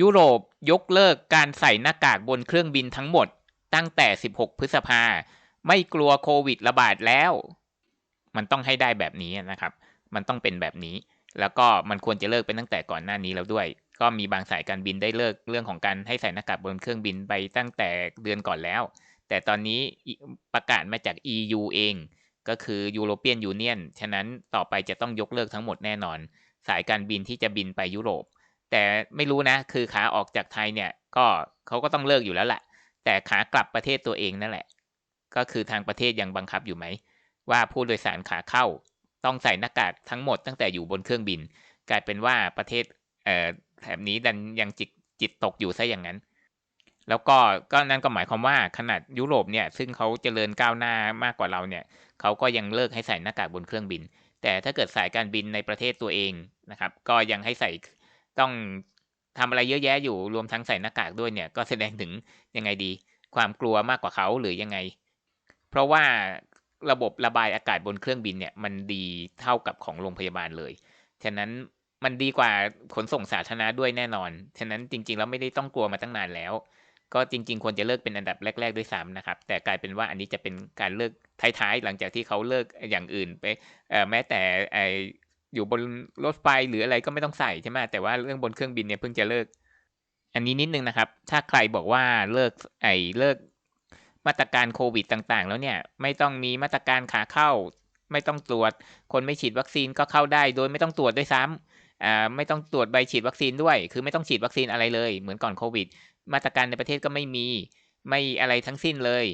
ยุโรปยกเลิกการใส่หน้ากากบนเครื่องบินทั้งหมดตั้งแต่ 16 พฤษภา ไม่กลัวโควิดระบาดแล้ว มันต้องให้ได้แบบนี้นะครับ มันต้องเป็นแบบนี้ แล้วก็มันควรจะเลิกเป็นตั้งแต่ก่อนหน้านี้แล้วด้วย ก็มีบางสายการบินได้เลิกเรื่องของการให้ใส่หน้ากากบนเครื่องบินไปตั้งแต่เดือนก่อนแล้ว แต่ตอนนี้ประกาศมาจาก EU เอง ก็คือ European Union ฉะนั้นต่อไปจะต้องยกเลิกทั้งหมดแน่นอน สายการบินที่จะบินไปยุโรป แต่ไม่รู้นะ คือขาออกจากไทยเนี่ย ก็เขาก็ต้องเลิกอยู่แล้วแหละแต่ขากลับประเทศตัวเองนั่นแหละ ก็คือทางประเทศยังบังคับอยู่ไหม ว่าผู้โดยสารขาเข้า ต้องใส่หน้ากากทั้งหมดตั้งแต่อยู่บนเครื่องบิน กลายเป็นว่าประเทศเอ่อแถบนี้ดันยังจิตจิตตกอยู่ซะอย่างนั้น แล้วก็ก็นั่นก็หมายความว่าขนาดยุโรปเนี่ย ซึ่งเขาเจริญก้าวหน้ามากกว่าเราเนี่ยเขาก็ยังเลิกให้ใส่หน้ากากบนเครื่องบิน แต่ถ้าเกิดสายการบินในประเทศตัวเองนะครับ ก็ยังให้ใส่ ต้องทำอะไรเยอะแยะอยู่รวมทั้งใส่หน้ากากด้วยเนี่ย ก็แสดงถึงยังไงดี ความกลัวมากกว่าเขาหรือยังไง เพราะว่าระบบระบายอากาศบนเครื่องบินเนี่ย มันดีเท่ากับของโรงพยาบาลเลย ฉะนั้นมันดีกว่าขนส่งสาธารณะด้วยแน่นอน ฉะนั้นจริงๆแล้วไม่ได้ต้องกลัวมาตั้งนานแล้ว ก็จริง ๆ ควรจะเลิกเป็นอันดับแรก ๆ ด้วยซ้ำนะครับ แต่กลายเป็นว่าอันนี้จะเป็นการเลิกท้ายๆ หลังจากที่เขาเลิกอย่างอื่นไปแม้แต่ไอยู่บนรถไฟหรืออะไรก็ไม่ต้องใส่ใช่ไหมแต่ว่าเรื่องบนเครื่องบินเนี่ยเพิ่งจะเลิก อันนี้นิดนึงนะครับ ถ้าใครบอกว่าเลิกไอเลิกมาตรการโควิดต่างๆ แล้วเนี่ยไม่ต้องมีมาตรการขาเข้า ไม่ต้องตรวจ คนไม่ฉีดวัคซีนก็เข้าได้ โดยไม่ต้องตรวจด้วยซ้ำอ่าไม่ต้องตรวจใบฉีดวัคซีนด้วย คือไม่ต้องฉีดวัคซีนอะไรเลย เหมือนก่อนโควิด มาตรการในประเทศก็ไม่มีไม่อะไรทั้งสิ้นเลย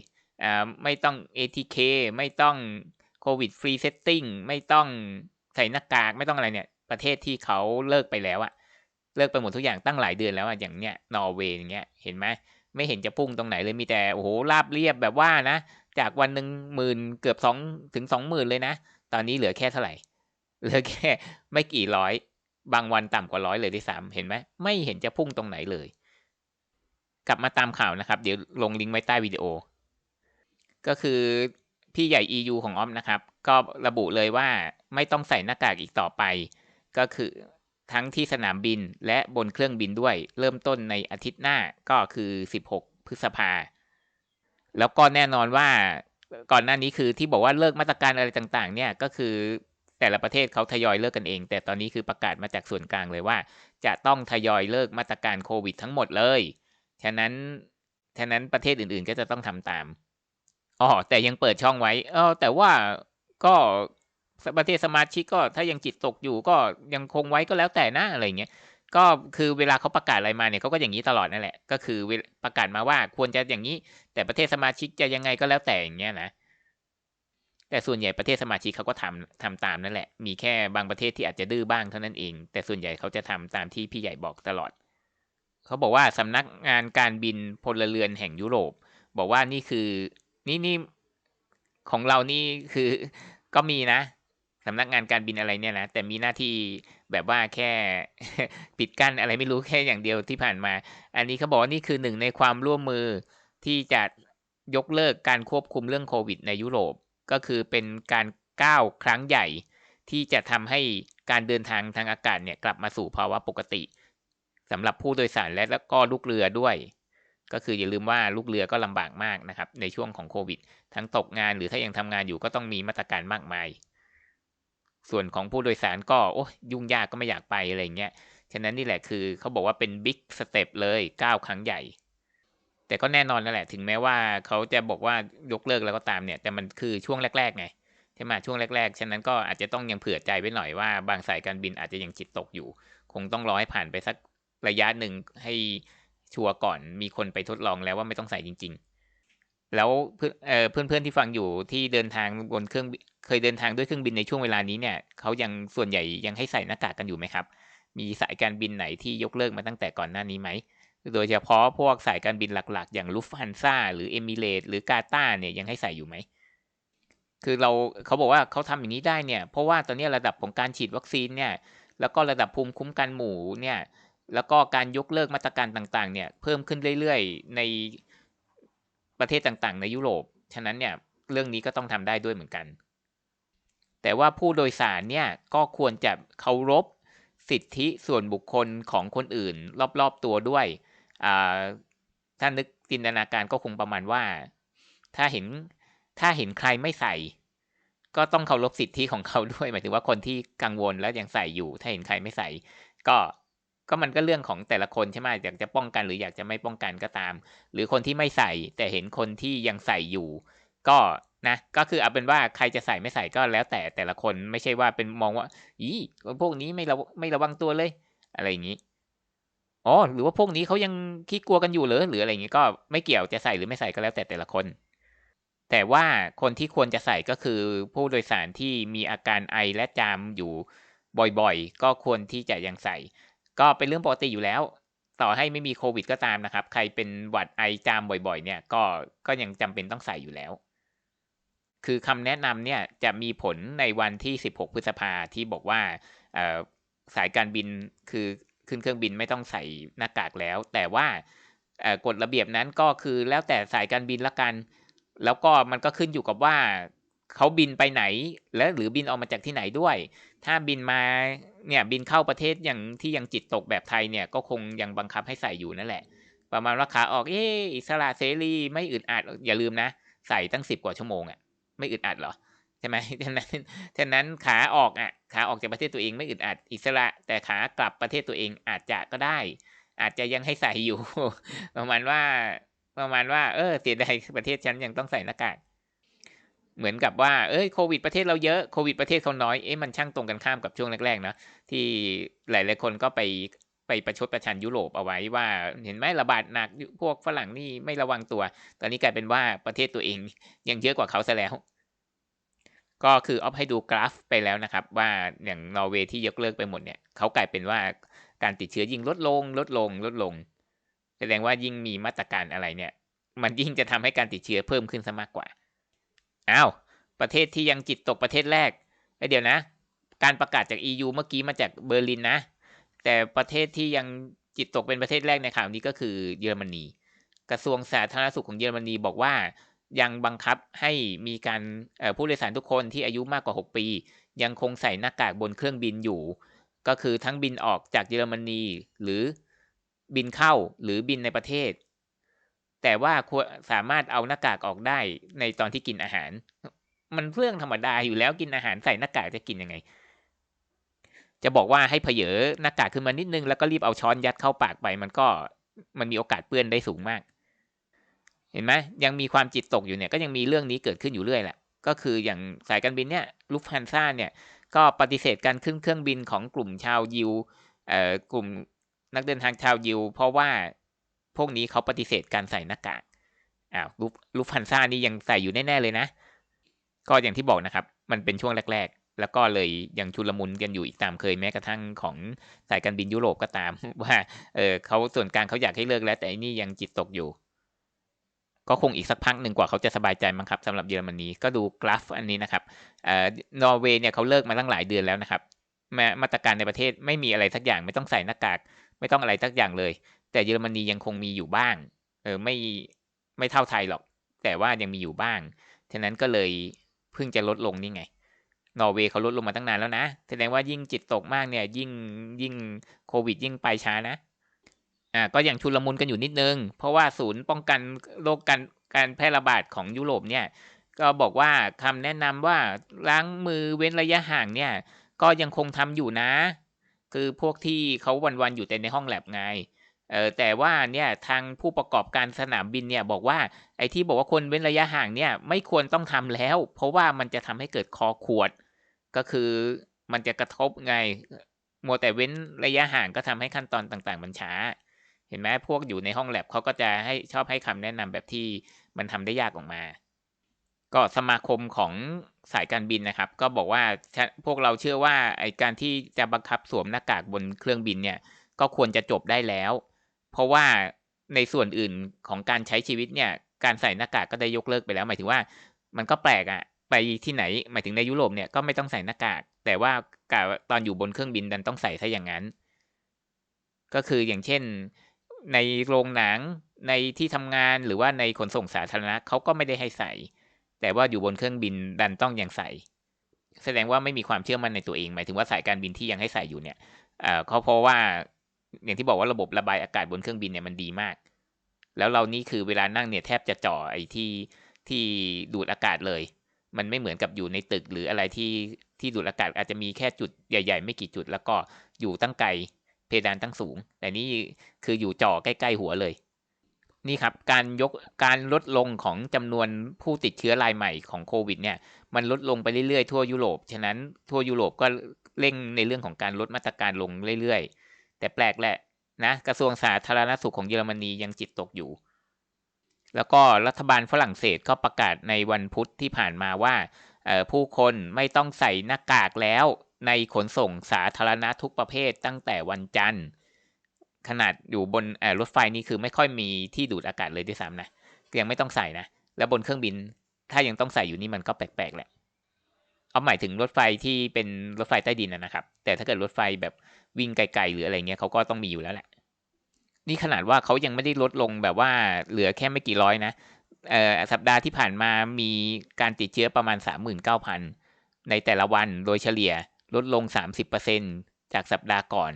อ่าไม่ต้อง ATK ไม่ต้องโควิดฟรีเซตติ้งไม่ต้อง ใส่หน้ากากไม่ต้องอะไรเนี่ย ประเทศที่เขาเลิกไปแล้วอะเลิกไปหมดทุกอย่างตั้งหลายเดือนแล้วอะอย่างเนี้ยนอร์เวย์อย่างเงี้ยเห็นไหมไม่เห็นจะพุ่งตรงไหนเลยมีแต่โอ้โหราบเรียบแบบว่านะ จากวันหนึ่งหมื่นเกือบสองถึงสองหมื่นเลยนะ ตอนนี้เหลือแค่เท่าไหร่ เหลือแค่ไม่กี่ร้อย บางวันต่ำกว่าร้อยเลยที่สามเห็นไหมไม่เห็นจะพุ่งตรงไหนเลย กลับมาตามข่าวนะครับ เดี๋ยวลงลิงก์ไว้ใต้วิดีโอ ก็คือ พี่ใหญ่ EU ของออมนะครับ ก็ระบุเลยว่าไม่ต้องใส่หน้ากากอีกต่อไป ก็คือทั้งที่สนามบินและบนเครื่องบินด้วย เริ่มต้นในอาทิตย์หน้าก็คือ 16 พฤษภา แล้วก็แน่นอนว่าก่อนหน้านี้คือที่บอกว่าเลิกมาตรการอะไรต่างๆ เนี่ยก็คือแต่ละประเทศเขาทยอยเลิกกันเอง แต่ตอนนี้คือประกาศมาจากส่วนกลางเลยว่า จะต้องทยอยเลิกมาตรการโควิดทั้งหมดเลย ฉะนั้น ฉะนั้นประเทศอื่นๆ ก็จะต้องทำตาม อ๋อแต่ยังเปิดช่องไว้เออแต่ว่าก็ประเทศสมาชิกก็ถ้ายังจิตตกอยู่ก็ยังคงไว้ก็แล้วแต่นะอะไรเงี้ยก็คือเวลาเขาประกาศอะไรมาเนี่ยเขาก็อย่างนี้ตลอดนั่นแหละ ก็คือประกาศมาว่าควรจะอย่างนี้ แต่ประเทศสมาชิกจะยังไงก็แล้วแต่อย่างเงี้ยนะแต่ส่วนใหญ่ประเทศสมาชิกเขาก็ทำทำตามนั่นแหละ มีแค่บางประเทศที่อาจจะดื้อบ้างเท่านั้นเอง แต่ส่วนใหญ่เขาจะทำตามที่พี่ใหญ่บอกตลอด เขาบอกว่าสำนักงานการบินพลเรือนแห่งยุโรป บอกว่านี่คือ นี่นี่ของเรานี่คือก็มีนะสำนักงานการบินอะไรเนี่ยนะแต่มีหน้าที่แบบว่าแค่ปิดกั้นอะไรไม่รู้แค่อย่างเดียวที่ผ่านมา อันนี้เขาบอกว่านี่คือหนึ่งในความร่วมมือที่จะยกเลิกการควบคุมเรื่องโควิดในยุโรป ก็คือเป็นการก้าวครั้งใหญ่ที่จะทำให้การเดินทางทางอากาศเนี่ยกลับมาสู่ภาวะปกติสำหรับผู้โดยสารและแล้วก็ลูกเรือด้วย ก็คืออย่าลืมว่าลูกเรือก็ลำบากมากนะครับในช่วงของโควิด ทั้งตกงานหรือถ้ายังทำงานอยู่ก็ต้องมีมาตรการมากมาย ส่วนของผู้โดยสารก็โอ้ยุ่งยากก็ไม่อยากไปอะไรเงี้ย ฉะนั้นนี่แหละคือเขาบอกว่าเป็นบิ๊กสเต็ปเลยก้าวครั้งใหญ่ แต่ก็แน่นอนนั่นแหละ ถึงแม้ว่าเขาจะบอกว่ายกเลิกแล้วก็ตามเนี่ย แต่มันคือช่วงแรกๆไงใช่ไหมช่วงแรก ๆ ฉะนั้นก็อาจจะต้องยังเผื่อใจไว้หน่อยว่า บางสายการบินอาจจะยังจิตตกอยู่ คงต้องรอให้ผ่านไปสักระยะหนึ่งให้ ชัวร์ก่อนมีคนไปทดลองแล้วว่าไม่ต้องใส่จริง ๆ แล้วเพื่อนเพื่อนๆที่ฟังอยู่ที่เดินทางบนเครื่องเคยเดินทางด้วยเครื่องบินในช่วงเวลานี้เนี่ยเขายังส่วนใหญ่ยังให้ใส่หน้ากากกันอยู่ไหมครับ มีสายการบินไหนที่ยกเลิกมาตั้งแต่ก่อนหน้านี้ไหมโดยเฉพาะพวกสายการบินหลักๆ อย่างลุฟฮันซ่าหรือเอมิเรตหรือกาตาเนี่ยยังให้ใส่อยู่ไหม คือเราเขาบอกว่าเขาทำอย่างนี้ได้เนี่ย เพราะว่าตอนนี้ระดับของการฉีดวัคซีนเนี่ย แล้วก็ระดับภูมิคุ้มกันหมู่เนี่ย แล้วก็การยกเลิกมาตรการต่างๆเนี่ยเพิ่มขึ้นเรื่อยๆ ในประเทศต่างๆ ในยุโรป ฉะนั้นเนี่ยเรื่องนี้ก็ต้องทำได้ด้วยเหมือนกัน แต่ว่าผู้โดยสารเนี่ยก็ควรจะเคารพสิทธิส่วนบุคคลของคนอื่น รอบๆตัวด้วยถ้านึกจินตนาการก็คงประมาณว่า ถ้าเห็นถ้าเห็นใครไม่ใส่ ก็ต้องเคารพสิทธิของเขาด้วย หมายถึงว่าคนที่กังวลแล้วยังใส่อยู่ ถ้าเห็นใครไม่ใส่ ก็ ก็มันก็เรื่องของแต่ละคนใช่ไหมอยากจะป้องกันหรืออยากจะไม่ป้องกันก็ตาม หรือคนที่ไม่ใส่แต่เห็นคนที่ยังใส่อยู่ ก็นะก็คือเอาเป็นว่าใครจะใส่ไม่ใส่ก็แล้วแต่แต่ละคนไม่ใช่ว่าเป็นมองว่าอีพวกนี้ไม่ระไม่ระวังตัวเลย อะไรอย่างนี้อ๋อหรือว่าพวกนี้เขายังคิดกลัวกันอยู่เหรอหรืออะไรอย่างนี้ก็ไม่เกี่ยวจะใส่หรือไม่ใส่ก็แล้วแต่แต่ละคน แต่ว่าคนที่ควรจะใส่ก็คือผู้โดยสารที่มีอาการไอและจามอยู่บ่อยๆ ก็ควรที่จะยังใส่ ก็เป็นเรื่องปกติอยู่แล้ว ต่อให้ไม่มีโควิดก็ตามนะครับ ใครเป็นหวัดไอจามบ่อยๆ เนี่ยก็ก็ยังจำเป็นต้องใส่อยู่แล้ว คือคำแนะนำเนี่ยจะมีผลในวันที่ 16 พฤษภาที่บอกว่าสายการบินคือขึ้นเครื่องบินไม่ต้องใส่หน้ากากแล้ว แต่ว่ากฎระเบียบนั้นก็คือแล้วแต่สายการบินละกัน แล้วก็มันก็ขึ้นอยู่กับว่า เขาบินไปไหน และหรือบินออกมาจากที่ไหนด้วย ถ้าบินมาเนี่ยบินเข้าประเทศอย่างที่ยังจิตตกแบบไทยเนี่ยก็คงยังบังคับให้ใส่อยู่นั่นแหละ ประมาณราคาออกเอออิสระเสรีไม่อึดอัดอย่าลืมนะ ใส่ตั้งสิบกว่าชั่วโมงอะ่ะไม่อึดอัดหรอใช่ไหมฉะนั้นฉะนั้นขาออกอะขาออกจากประเทศตัวเองไม่อึดอัดอิสระ แต่ขากลับประเทศตัวเองอาจจะก็ได้ อาจจะยังให้ใส่อยู่ ประมาณว่าประมาณว่า เออเสียดายประเทศฉันยังต้องใส่หน้ากาก เหมือนกับว่าเอ้ยโควิดประเทศเราเยอะโควิดประเทศเขาน้อยเอ๊ะมันช่างตรงกันข้ามกับช่วงแรกๆนะที่หลายๆคนก็ไปไปประชดประชันยุโรปเอาไว้ว่า เห็นไหมระบาดหนักพวกฝรั่งนี่ไม่ระวังตัว ตอนนี้กลายเป็นว่าประเทศตัวเองยังเยอะกว่าเขาซะแล้ว ก็คือออฟให้ดูกราฟไปแล้วนะครับ ว่าอย่างนอร์เวย์ที่ยกเลิกไปหมดเนี่ยเขากลายเป็นว่าการติดเชื้อยิ่งลดลง ลดลง ลดลง แสดงว่ายิ่งมีมาตรการอะไรเนี่ย มันยิ่งจะทำให้การติดเชื้อเพิ่มขึ้นซะมากกว่า อ้าว ประเทศที่ยังจิตตกประเทศแรกไอเดี๋ยวนะ การประกาศจาก EU เมื่อกี้มาจากเบอร์ลินนะ แต่ประเทศที่ยังจิตตกเป็นประเทศแรกในข่าวนี้ก็คือเยอรมนี กระทรวงสาธารณสุขของเยอรมนีบอกว่ายังบังคับให้มีการผู้โดยสารทุกคนที่อายุมากกว่า 6 ปี ยังคงใส่หน้ากากบนเครื่องบินอยู่ ก็คือทั้งบินออกจากเยอรมนีหรือบินเข้าหรือบินในประเทศ แต่ว่าสามารถเอาหน้ากากออกได้ในตอนที่กินอาหาร มันเรื่องธรรมดาอยู่แล้วกินอาหารใส่หน้ากากจะกินยังไง จะบอกว่าให้เพยหน้ากากขึ้นมานิดนึงแล้วก็รีบเอาช้อนยัดเข้าปากไป มันก็มันมีโอกาสเปื้อนได้สูงมาก เห็นไหมยังมีความจิตตกอยู่เนี่ย ก็ยังมีเรื่องนี้เกิดขึ้นอยู่เรื่อยแหละก็คืออย่างสายการบินเนี่ยลูฟฮันซ่าเนี่ยก็ปฏิเสธการขึ้นเครื่องบินของกลุ่มชาวยิวเอ่อกลุ่มนักเดินทางชาวยิว เพราะว่า พวกนี้เขาปฏิเสธการใส่หน้ากากอ้าวลูฟลูฟฮันซ่านี่ยังใส่อยู่แน่ ๆ เลยนะ ก็อย่างที่บอกนะครับ มันเป็นช่วงแรก ๆ แล้วก็เลยยังชุลมุนกันอยู่อีกตามเคยแม้กระทั่งของสายการบินยุโรปก็ตาม ว่าเออเขาส่วนกลางเขาอยากให้เลิกแล้ว แต่นี่ยังจิตตกอยู่ ก็คงอีกสักพักหนึ่งกว่าเขาจะสบายใจมั้งครับสำหรับเยอรมนีก็ดูกราฟอันนี้นะครับเอ่อนอร์เวย์เนี่ยเขาเลิกมาตั้งหลายเดือนแล้วนะครับม้มาตรการในประเทศไม่มีอะไรสักอย่างไม่ต้องใส่หน้ากาก ไม่ต้องอะไรสักอย่างเลย แต่เยอรมนียังคงมีอยู่บ้าง เออไม่ไม่เท่าไทยหรอก แต่ว่ายังมีอยู่บ้าง ฉะนั้นก็เลยเพิ่งจะลดลงนี่ไง นอร์เวย์เขาลดลงมาตั้งนานแล้วนะ แสดงว่ายิ่งจิตตกมากเนี่ย ยิ่งยิ่งโควิด ยิ่งไปช้านะ อ่าก็ยังชุลมุนกันอยู่นิดนึง เพราะว่าศูนย์ป้องกันโรคการการแพร่ระบาดของยุโรปเนี่ย ก็บอกว่าคำแนะนำว่าล้างมือเว้นระยะห่างเนี่ย ก็ยังคงทำอยู่นะ คือพวกที่เขาวันๆอยู่แต่ในห้องแลบไง เออแต่ว่าเนี่ยทางผู้ประกอบการสนามบินเนี่ยบอกว่าไอ้ที่บอกว่าคนเว้นระยะห่างเนี่ยไม่ควรต้องทำแล้ว เพราะว่ามันจะทำให้เกิดคอขวด ก็คือมันจะกระทบไงมัวแต่เว้นระยะห่างก็ทำให้ขั้นตอนต่างๆ มันช้า เห็นไหมพวกอยู่ในห้องแลบเขาก็จะให้ชอบให้คำแนะนำแบบที่มันทำได้ยากออกมา ก็สมาคมของสายการบินนะครับ ก็บอกว่าพวกเราเชื่อว่าไอการที่จะบังคับสวมหน้ากากบนเครื่องบินเนี่ย ก็ควรจะจบได้แล้ว เพราะว่าในส่วนอื่นของการใช้ชีวิตเนี่ย การใส่หน้ากากก็ได้ยกเลิกไปแล้ว หมายถึงว่ามันก็แปลกอะ่ะไปที่ไหน หมายถึงในยุโรปเนี่ยก็ไม่ต้องใส่หน้ากาก แต่ว่าตอนอยู่บนเครื่องบินดันต้องใส่ซะอย่างนั้น ก็คืออย่างเช่น ในโรงหนังในที่ทำงานหรือว่าในขนส่งสาธารณะเขาก็ไม่ได้ให้ใส่ แต่ว่าอยู่บนเครื่องบินดันต้องยังใส่ แสดงว่าไม่มีความเชื่อมั่นในตัวเอง หมายถึงว่าสายการบินที่ยังให้ใส่อยู่เนี่ยเออเขาเพราะว่า อย่างที่บอกว่าระบบระบายอากาศบนเครื่องบินเนี่ยมันดีมาก แล้วเรานี่คือเวลานั่งเนี่ยแทบจะจ่อไอ้ที่ที่ดูดอากาศเลย มันไม่เหมือนกับอยู่ในตึกหรืออะไรที่ที่ดูดอากาศอาจจะมีแค่จุดใหญ่ ๆ ไม่กี่จุด แล้วก็อยู่ตั้งไกลเพดานตั้งสูง แต่นี่คืออยู่จ่อใกล้ ๆ หัวเลย นี่ครับการยกการลดลงของจำนวนผู้ติดเชื้อรายใหม่ของโควิดเนี่ยมันลดลงไปเรื่อยๆทั่วยุโรป ฉะนั้นทั่วยุโรปก็เร่งในเรื่องของการลดมาตรการลงเรื่อยๆ แต่แปลกแหละนะกระทรวงสาธารณสุขของเยอรมนียังจิตตกอยู่ แล้วก็รัฐบาลฝรั่งเศสก็ประกาศในวันพุธที่ผ่านมาว่าผู้คนไม่ต้องใส่หน้ากากแล้วในขนส่งสาธารณะทุกประเภทตั้งแต่วันจันทร์ ขนาดอยู่บนรถไฟนี่คือไม่ค่อยมีที่ดูดอากาศเลยด้วยซ้ำนะยังไม่ต้องใส่นะ แล้วบนเครื่องบินถ้ายังต้องใส่อยู่นี่มันก็แปลกๆแหละเอาหมายถึงรถไฟที่เป็นรถไฟใต้ดินนะครับ แต่ถ้าเกิดรถไฟแบบ วิ่งไกลๆหรืออะไรเงี้ยเขาก็ต้องมีอยู่แล้วแหละ นี่ขนาดว่าเขายังไม่ได้ลดลงแบบว่าเหลือแค่ไม่กี่ร้อยนะเอ่อสัปดาห์ที่ผ่านมามีการติดเชื้อประมาณ 39,000 ในแต่ละวันโดยเฉลี่ยลดลง 30%จากสัปดาห์ก่อน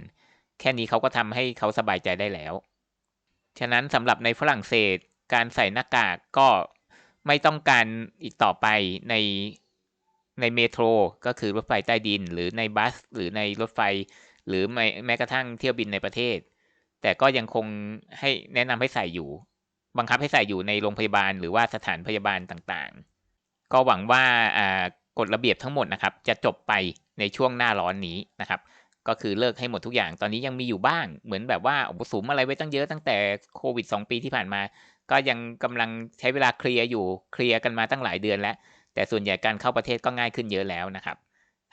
แค่นี้เขาก็ทำให้เขาสบายใจได้แล้ว ฉะนั้นสำหรับในฝรั่งเศสการใส่หน้ากากก็ไม่ต้องการอีกต่อไปในในเมโทรก็คือรถไฟใต้ดิน หรือในบัส หรือในรถไฟ หรือแม้กระทั่งเที่ยวบินในประเทศ แต่ก็ยังคงให้แนะนำให้ใส่อยู่ บังคับให้ใส่อยู่ในโรงพยาบาล หรือว่าสถานพยาบาลต่างๆ ก็หวังว่ากฎระเบียบทั้งหมดนะครับ จะจบไปในช่วงหน้าร้อนนี้นะครับ ก็คือเลิกให้หมดทุกอย่างตอนนี้ยังมีอยู่บ้าง เหมือนแบบว่าอุปสุมอะไรไว้ตั้งเยอะตั้งแต่โควิด 2 ปีที่ผ่านมา ก็ยังกำลังใช้เวลาเคลียร์อยู่เคลียร์กันมาตั้งหลายเดือนแล้ว แต่ส่วนใหญ่การเข้าประเทศก็ง่ายขึ้นเยอะแล้วนะครับ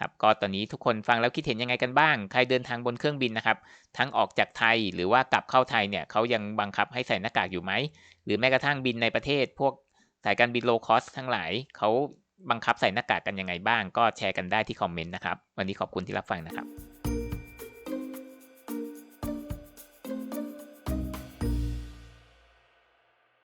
ครับก็ตอนนี้ทุกคนฟังแล้วคิดเห็นยังไงกันบ้าง ใครเดินทางบนเครื่องบินนะครับ ทั้งออกจากไทยหรือว่ากลับเข้าไทยเนี่ยเขายังบังคับให้ใส่หน้ากากอยู่ไหม หรือแม้กระทั่งบินในประเทศ พวกสายการบินโลคอสทั้งหลายเขาบังคับใส่หน้ากากกันยังไงบ้าง ก็แชร์กันได้ที่คอมเมนต์นะครับ วันนี้ขอบคุณที่รับฟังนะครับ